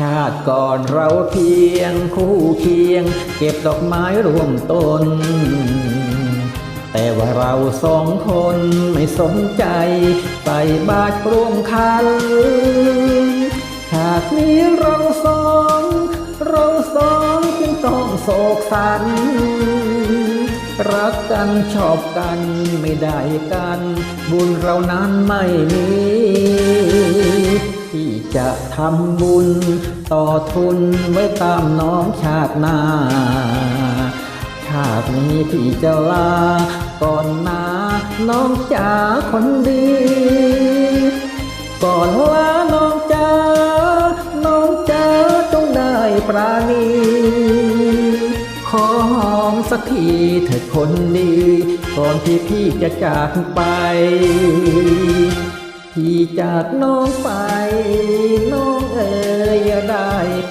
ชาติก่อนเราเพียงคู่เคียง เก็บดอกไม้ร่วมต้น แต่ว่าเราสองคนไม่สนใจใส่บาตรร่วมคันชาตินี้เราสอง เราสองจึงต้องโศกสัน รักกันชอบกันไม่ได้กัน บุญเรานั้นไม่มี จะทำบุญต่อทุนไว้ตามน้องชาติหน้า ชาตินี้ที่จะลา ก่อนนาน้องจ๋าคนดี ก่อนลาน้องจ๋าน้องจ๋าจงได้ปราณีขอหอมสักทีเถิดคนดี ก่อนที่พี่จะจากไปพี่จากน้องไป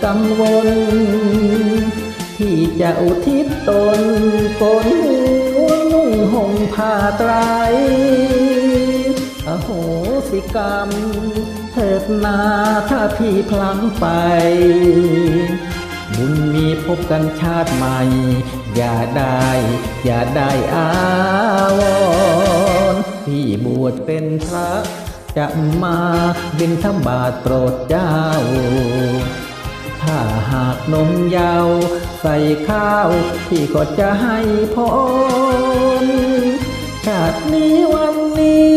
กังวลพี่จะอุทิศตนโกนหัวนุ่งห่มผ้าไตรอโหสิกรรม เถิดนาถ้าพี่พลังไป บุญมีพบกันชาติใหม่ อย่าได้ อย่าได้อาวรพี่บวชเป็นพระจะมาบินทบาทโปรดเจ้าาหากนมยาว ใส่ข้าว พี่ก็จะให้พรชาตินี้วันนี้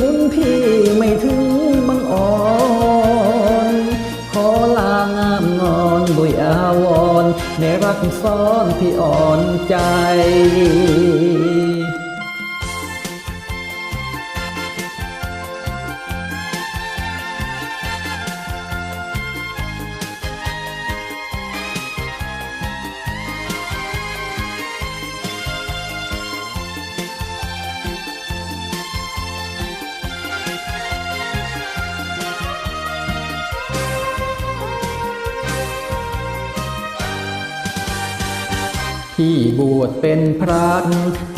บุญพี่ไม่ถึงบังอ่อน ขอลางามงอนด้วยอาวรในรักซ้อนพี่อ่อนใจ ที่บวชเป็นพระ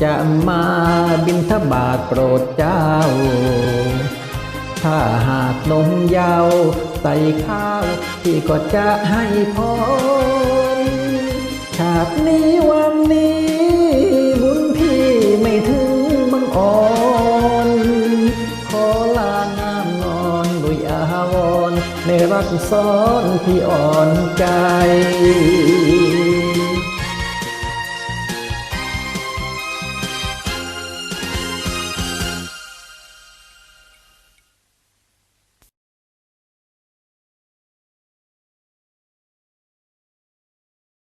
จะมาบิณฑบาตโปรดเจ้า ถ้าหากนมยาวใส่ข้าวพี่ก็จะให้พรชาตินี้วันนี้ บุญพี่ไม่ถึงบังอ่อน ขอลางามงอนด้วยอาวรในรักซ้อนพี่อ่อนใจ